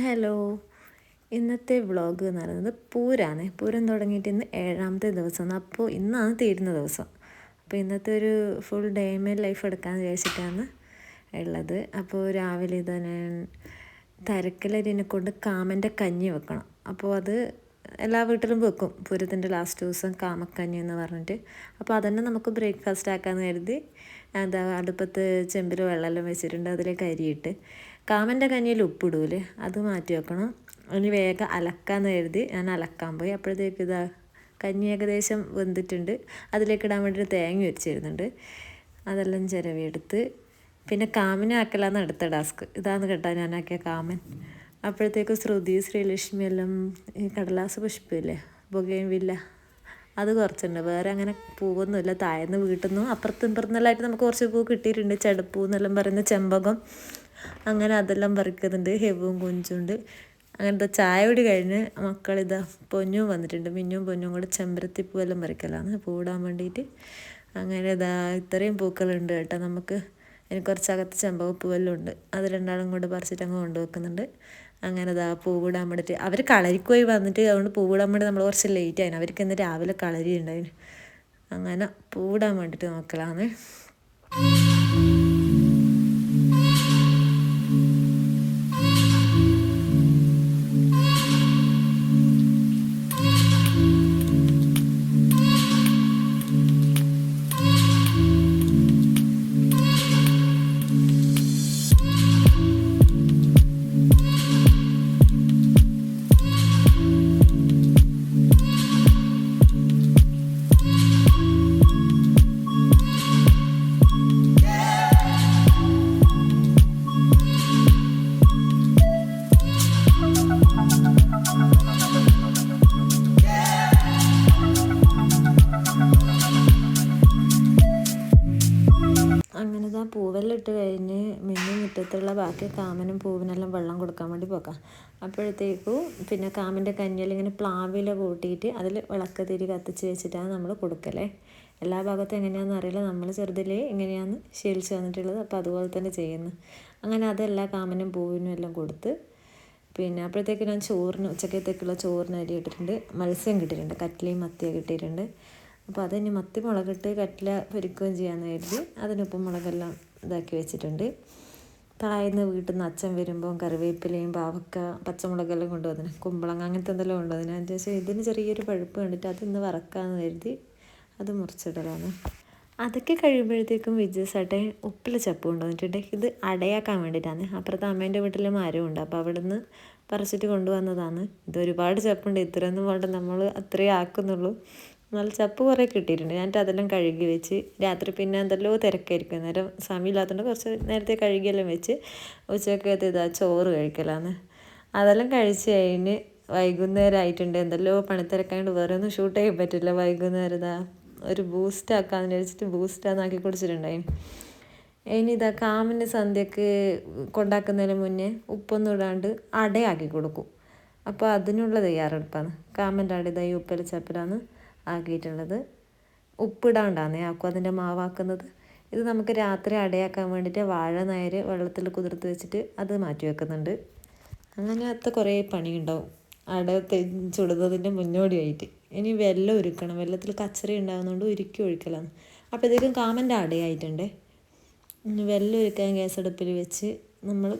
Hello. ഇന്നത്തെ vlog എന്ന് പറയുന്നത് പൂരാണ്. പൂരം തുടങ്ങിയിട്ട് ഇന്ന് ഏഴാമത്തെ ദിവസമാണ്. അപ്പോൾ ഇന്നാണ് തീരുന്ന ദിവസം. അപ്പോൾ ഇന്നത്തെ ഒരു ഫുൾ ഡേ മേ ലൈഫ് എടുക്കാൻ വിചാരിച്ചിട്ടാണ് ഉള്ളത്. അപ്പോൾ രാവിലെ തന്നെ തരക്കലരിനെ കൊണ്ട് കാമന്റെ കഞ്ഞി വെക്കണം. അപ്പോൾ അത് എല്ലാ വീട്ടിലും വെക്കും. പൂരത്തിന്റെ ലാസ്റ്റ് ദിവസം കാമക്കഞ്ഞി എന്ന് പറഞ്ഞിട്ട്. അപ്പോൾ അതന്നെ നമുക്ക് ബ്രേക്ക്ഫാസ്റ്റ് ആക്കാമെന്ന് കരുതി എന്താ അടുപ്പത്ത് ചെമ്പിൽ വെള്ളമെല്ലാം വെച്ചിട്ടുണ്ട് അതിലേക്ക് അരിയിട്ട്. കാമന്റെ കഞ്ഞിയിൽ ഉപ്പിടൂലേ അത് മാറ്റി വെക്കണം. ഇനി വേഗം അലക്കാന്ന് കരുതി ഞാൻ അലക്കാൻ പോയി. അപ്പോഴത്തേക്ക് ഇതാ കഞ്ഞി ഏകദേശം വെന്തിട്ടുണ്ട്. അതിലേക്ക് ഇടാൻ വേണ്ടിയിട്ട് തേങ്ങ വെച്ചിരുന്നുണ്ട് അതെല്ലാം ചിരവിയെടുത്ത്. പിന്നെ കാമിനെ ആക്കലാന്ന് അടുത്ത ടാസ്ക് ഇതാന്ന് കേട്ടോ ഞാനാക്കിയ കാമൻ. അപ്പോഴത്തേക്ക് ശ്രുതി ശ്രീലക്ഷ്മി എല്ലാം ഈ കടലാസ് പുഷ്പമില്ലേ ബൊഗയും വില്ല അത് കുറച്ചുണ്ട് വേറെ അങ്ങനെ പൂവൊന്നുമില്ല. താഴ്ന്ന് വീട്ടിൽ നിന്നും അപ്പുറത്തും ഇപ്പുറത്തെല്ലാമായിട്ട് നമുക്ക് കുറച്ച് പൂ കിട്ടിയിട്ടുണ്ട്. ചെടപ്പൂ എന്നെല്ലാം പറയുന്ന ചെമ്പകം. അങ്ങനെ അതെല്ലാം പറിക്കുന്നുണ്ട്. ഹെവും കുഞ്ചുണ്ട്. അങ്ങനത്തെ ചായ കൂടി കഴിഞ്ഞ് മക്കളിതാ പൊന്നും വന്നിട്ടുണ്ട്. മിന്നും പൊന്നും കൂടെ ചെമ്പരത്തി പൂവെല്ലാം പറിക്കലാണ്. പൂടാൻ വേണ്ടിയിട്ട് അങ്ങനെ ഇതാ ഇത്രയും പൂക്കളുണ്ട് കേട്ടോ നമുക്ക്. എനിക്ക് കുറച്ചകത്ത് ചെമ്പകപ്പൂവെല്ലാം ഉണ്ട്. അത് രണ്ടാളും കൂടെ പറിച്ചിട്ട് അങ്ങ് കൊണ്ടുവെക്കുന്നുണ്ട്. അങ്ങനെ ഇതാ പൂവിടാൻ വേണ്ടിയിട്ട് അവർ കളരിക്കോയി വന്നിട്ട് അതുകൊണ്ട് പൂവിടാൻ വേണ്ടി നമ്മൾ കുറച്ച് ലേറ്റ് ആയിരുന്നു അവർക്ക് ഇന്ന് രാവിലെ കളരി ഉണ്ടായിരുന്നു അങ്ങനെ പൂവിടാൻ വേണ്ടിയിട്ട് നോക്കലാണ് അങ്ങനെ ഇതാ പൂവെല്ലാം ഇട്ട് കഴിഞ്ഞ് മിന്നു മുറ്റത്തുള്ള ബാക്കി കാമനും പൂവിനെല്ലാം വെള്ളം കൊടുക്കാൻ വേണ്ടി പോക്കാം. അപ്പോഴത്തേക്കും പിന്നെ കാമന്റെ കഞ്ഞിയിൽ ഇങ്ങനെ പ്ലാവില കൂട്ടിയിട്ട് അതിൽ വിളക്ക് തിരി കത്തിച്ച് വെച്ചിട്ടാണ് നമ്മൾ കൊടുക്കലേ. എല്ലാ ഭാഗത്തും എങ്ങനെയാണെന്ന് അറിയില്ല. നമ്മൾ ചെറുതിലേ ഇങ്ങനെയാണ് ശീലിച്ച് വന്നിട്ടുള്ളത് അപ്പോൾ അതുപോലെ തന്നെ ചെയ്യുന്നു. അങ്ങനെ അതെല്ലാ കാമനും പൂവിനും എല്ലാം കൊടുത്ത് പിന്നെ അപ്പോഴത്തേക്ക് ഞാൻ ചോറിന് ഉച്ചക്കത്തേക്കുള്ള ചോറിന് അരി ഇട്ടിട്ടുണ്ട്. മത്സ്യം കിട്ടിയിട്ടുണ്ട്. കറ്റ്ലയും മത്തിയ കിട്ടിയിട്ടുണ്ട്. അപ്പോൾ അതിന് മത്തി മുളകിട്ട് കട്ടില പൊരിക്കുകയും ചെയ്യാമെന്ന് കരുതി അതിനൊപ്പം മുളകെല്ലാം ഇതാക്കി വെച്ചിട്ടുണ്ട്. താഴ്ന്ന് വീട്ടിൽ നിന്ന് അച്ഛൻ വരുമ്പോൾ കറിവേപ്പിലയും പാവക്ക പച്ചമുളകെല്ലാം കൊണ്ടുവന്നിന്. കുമ്പളങ്ങ അങ്ങനത്തെ എന്തെല്ലാം കൊണ്ടുവന്നിന്. അതിന്റെ ശേഷം ഇതിന് ചെറിയൊരു പഴുപ്പ് കണ്ടിട്ട് അതിന്ന് വറക്കാമെന്ന് കരുതി അത് മുറിച്ചിടലാണ്. അതൊക്കെ കഴിയുമ്പോഴത്തേക്കും വിജയസാട്ടെ ഉപ്പിൽ ചപ്പ് കൊണ്ടുവന്നിട്ടുണ്ട്. ഇത് അടയാക്കാൻ വേണ്ടിയിട്ടാണ്. അപ്പുറത്ത് അമ്മേന്റെ വീട്ടിൽ ഉണ്ട്. അപ്പോൾ അവിടെ നിന്ന് പറിച്ചിട്ട് കൊണ്ടുവന്നതാണ്. ഇത് ഒരുപാട് ചപ്പുണ്ട്. ഇത്രയൊന്നും വേണ്ട. നമ്മൾ അത്രയേ ആക്കുന്നുള്ളൂ. നല്ല ചപ്പ് കുറേ കിട്ടിയിട്ടുണ്ട്. ഞാനിട്ട് അതെല്ലാം കഴുകി വെച്ച് രാത്രി പിന്നെ എന്തെല്ലോ തിരക്കായിരിക്കും. നേരം സമയമില്ലാത്തതുകൊണ്ട് കുറച്ച് നേരത്തെ കഴുകിയെല്ലാം വെച്ച് ഉച്ചക്കത്തെ ഇതാ ചോറ് കഴിക്കലാന്ന്. അതെല്ലാം കഴിച്ച് കഴിഞ്ഞ് വൈകുന്നേരം ആയിട്ടുണ്ട് എന്തെല്ലോ പണിത്തിരക്കാണ്ട് വേറെ ഒന്നും ഷൂട്ട് ചെയ്യാൻ പറ്റില്ല. വൈകുന്നേരം ഇതാ ഒരു ബൂസ്റ്റ് ആക്കാമെന്ന് ബൂസ്റ്റാന്നാക്കി കുടിച്ചിട്ടുണ്ടായി ഇനി ഇതാ കാമിന് സന്ധ്യക്ക് കൊണ്ടാക്കുന്നതിന് മുന്നേ ഉപ്പൊന്നും ഇടാണ്ട് അടയാക്കി കൊടുക്കും. അപ്പോൾ അതിനുള്ള തയ്യാറെടുപ്പാണ്. കാമന്റെ അട ഇതായി ഉപ്പല ചപ്പലാണ് ആക്കിയിട്ടുള്ളത്. ഉപ്പിടാണ്ടാണ് ആക്കും അതിന്റെ മാവാക്കുന്നത്. ഇത് നമുക്ക് രാത്രി അടയാക്കാൻ വേണ്ടിയിട്ട് വാഴ നായര് വെള്ളത്തിൽ കുതിർത്ത് വെച്ചിട്ട് അത് മാറ്റി വെക്കുന്നുണ്ട്. അങ്ങനത്തെ കുറേ പണിയുണ്ടാവും. അട ചുടുന്നതിന്റെ മുന്നോടിയായിട്ട്. ഇനി വെല്ലം ഒരുക്കണം. വെള്ളത്തിൽ കച്ചറി ഉണ്ടാകുന്നതുകൊണ്ട് ഉരുക്കി ഒഴിക്കലാണ് അപ്പോഴത്തേക്കും കാമന്റെ അടയായിട്ടുണ്ട്. വെള്ളം ഉരുക്കാൻ ഗ്യാസ് അടുപ്പിൽ വെച്ച് നമ്മൾ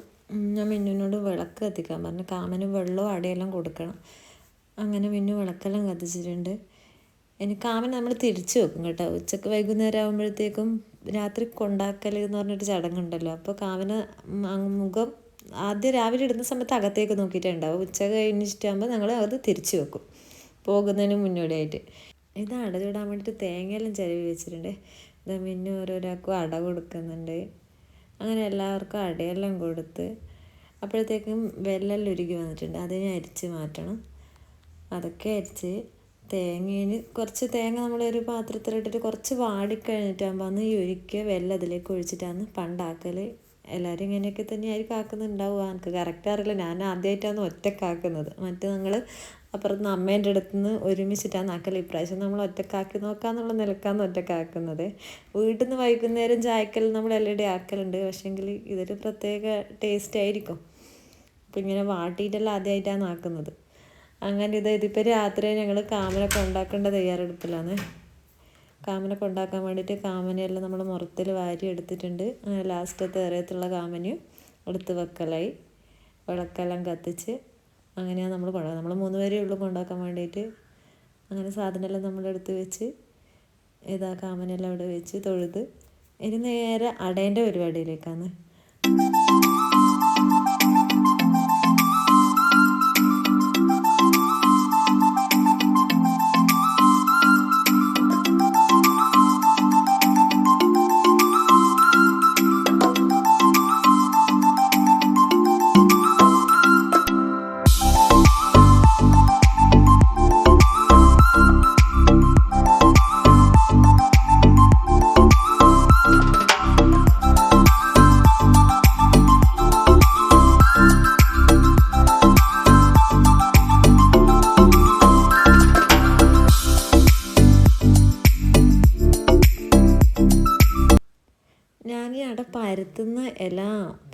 ഞാൻ മിന്നുവിനോട് വിളക്ക് കത്തിക്കാൻ പറഞ്ഞു. കാമനും വെള്ളവും അടയെല്ലാം കൊടുക്കണം. അങ്ങനെ മിന്നു വിളക്കെല്ലാം കത്തിച്ചിട്ടുണ്ട്. ഇനി കാമൻ നമ്മൾ തിരിച്ചു വെക്കും കേട്ടോ. ഉച്ചയ്ക്ക് വൈകുന്നേരം ആകുമ്പോഴത്തേക്കും രാത്രി കൊണ്ടാക്കൽ എന്ന് പറഞ്ഞിട്ട് ചടങ്ങുണ്ടല്ലോ. അപ്പോൾ കാമന് മുഖം ആദ്യം രാവിലെ ഇടുന്ന സമയത്ത് അകത്തേക്ക് നോക്കിയിട്ടുണ്ടാവും. ഉച്ച കഴിഞ്ഞിട്ടാകുമ്പോൾ ഞങ്ങൾ അത് തിരിച്ചു വെക്കും. പോകുന്നതിന് മുന്നോടിയായിട്ട്. ഇത് അട ചൂടാൻ വേണ്ടിയിട്ട് തേങ്ങയെല്ലാം ചിരവി വെച്ചിട്ടുണ്ട്. ഇത് മിന്നു ഓരോരാൾക്കും അട കൊടുക്കുന്നുണ്ട്. അങ്ങനെ എല്ലാവർക്കും അടയെല്ലാം കൊടുത്ത് അപ്പോഴത്തേക്കും വെല്ലെല്ലാം ഉരുകി വന്നിട്ടുണ്ട്. അതിനെ അരിച്ച് മാറ്റണം. അതൊക്കെ അരിച്ച് തേങ്ങയിൽ കുറച്ച് തേങ്ങ നമ്മളൊരു പാത്രത്തിലിട്ടിട്ട് കുറച്ച് വാടിക്കഴിഞ്ഞിട്ടാകുമ്പോൾ അന്ന് ഒരിക്കൽ വെള്ളം അതിലേക്ക് ഒഴിച്ചിട്ടാണ് പണ്ടാക്കൽ എല്ലാവരും ഇങ്ങനെയൊക്കെ തന്നെയായിരിക്കും ആക്കുന്നുണ്ടാവുക. എനിക്ക് കറക്റ്റ് അറിയില്ല. ഞാൻ ആദ്യമായിട്ടാണ് ഒറ്റക്കാക്കുന്നത്. മറ്റേ ഞങ്ങൾ അപ്പുറത്ത് നിന്ന് അമ്മേന്റെ അടുത്ത് നിന്ന് ഒരുമിച്ചിട്ടാണ് ആക്കൽ ഇപ്രാവശ്യം നമ്മൾ ഒറ്റക്കാക്കി നോക്കാന്നുള്ള നിലക്കാന്ന് ഒറ്റക്കാക്കുന്നത്. വീട്ടിൽ നിന്ന് വൈകുന്നേരം ചായക്കൽ നമ്മൾ എല്ലാവരുടെയും ആക്കലുണ്ട്. പക്ഷേങ്കിൽ ഇതൊരു പ്രത്യേക ടേസ്റ്റ് ആയിരിക്കും. അപ്പം ഇങ്ങനെ വാട്ടിയിട്ടെല്ലാം ആദ്യമായിട്ടാണ് ആക്കുന്നത്. അങ്ങനെ ഇത് ഇതിപ്പോൾ രാത്രി ഞങ്ങൾ കാമനൊക്കെ ഉണ്ടാക്കേണ്ട തയ്യാറെടുപ്പിലാണ്. കാമനൊക്കെ ഉണ്ടാക്കാൻ വേണ്ടിയിട്ട് കാമനയെല്ലാം നമ്മൾ മുറത്തിൽ വാരി എടുത്തിട്ടുണ്ട്. ലാസ്റ്റത്തെ ഇറയത്തുള്ള കാമനയും എടുത്ത് വെക്കലായി. വിളക്കെല്ലാം കത്തിച്ച് അങ്ങനെയാണ് നമ്മൾ കൊണ്ടാക്കുക നമ്മൾ മൂന്ന് പേരേ ഉള്ളൂ കൊണ്ടാക്കാൻ വേണ്ടിയിട്ട്. അങ്ങനെ സാധനമെല്ലാം നമ്മളെടുത്ത് വെച്ച് ഇതാ കാമനെല്ലാം അവിടെ വെച്ച് തൊഴുത്. ഇനി നേരെ അടേന്റെ പരിപാടിയിലേക്കാണ്. പരത്തുന്ന ഇല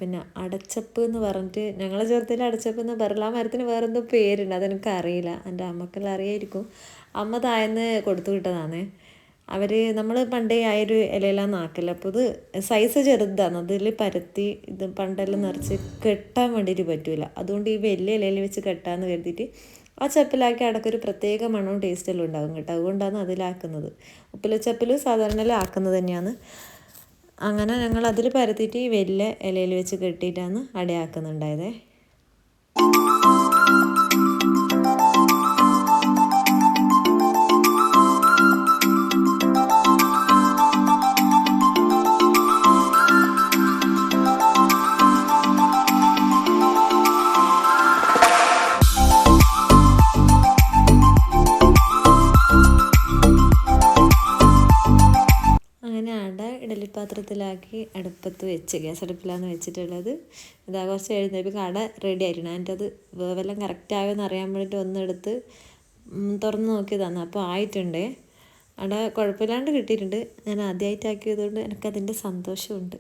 പിന്നെ അടച്ചപ്പ് എന്ന് പറഞ്ഞിട്ട് ഞങ്ങളെ ചേർത്തിൽ അടച്ചപ്പ് എന്ന് പറയില്ല ആ മരത്തിന് വേറെന്തോ പേരുണ്ട് അതെനിക്ക് അറിയില്ല. എന്റെ അമ്മക്കെല്ലാം അറിയായിരിക്കും. അമ്മ തായെന്ന് കൊടുത്തു വിട്ടതാണ്. അവർ നമ്മൾ പണ്ടേ ആ ഒരു ഇലയെല്ലാം നാക്കില്ല അപ്പോൾ ഇത് സൈസ് ചെറുതാണ്. അതിൽ പരത്തി ഇത് പണ്ടെല്ലാം നിറച്ച് കെട്ടാൻ വേണ്ടിയിട്ട് പറ്റില്ല അതുകൊണ്ട് ഈ വലിയ ഇലയിൽ വെച്ച് കെട്ടാന്ന് കരുതിയിട്ട് ആ ചപ്പിലാക്കി അടക്കൊരു പ്രത്യേക മണവും ടേസ്റ്റെല്ലാം ഉണ്ടാകും കേട്ടോ. അതുകൊണ്ടാണ് അതിലാക്കുന്നത്. ഉപ്പില ചപ്പിൽ സാധാരണ ആക്കുന്നത് തന്നെയാണ്. അങ്ങനെ ഞങ്ങൾ അതിൽ പരത്തിയിട്ട് ഈ വലിയ ഇലയിൽ വെച്ച് കെട്ടിയിട്ടാണ് അടയാക്കുന്നുണ്ടായത്. ഇഡലിപ്പാത്രത്തിലാക്കി അടുപ്പത്ത് വെച്ച് ഗ്യാസ് അടുപ്പിലാണ് വെച്ചിട്ടുള്ളത്. ഇതാ കുറച്ച് എഴുന്നേൽപ്പിക്ക് അട റെഡി ആയിരുന്നു അതിന്റെ അത് വേവെല്ലാം കറക്റ്റ് ആയോ എന്ന് അറിയാൻ വേണ്ടിയിട്ട് ഒന്നെടുത്ത് തുറന്ന് നോക്കിയതാണ് അപ്പോൾ ആയിട്ടുണ്ട്. അട കുഴപ്പമില്ലാണ്ട് കിട്ടിയിട്ടുണ്ട്. ഞാൻ ആദ്യമായിട്ട് ആക്കിയതുകൊണ്ട് എനിക്കതിന്റെ സന്തോഷമുണ്ട്.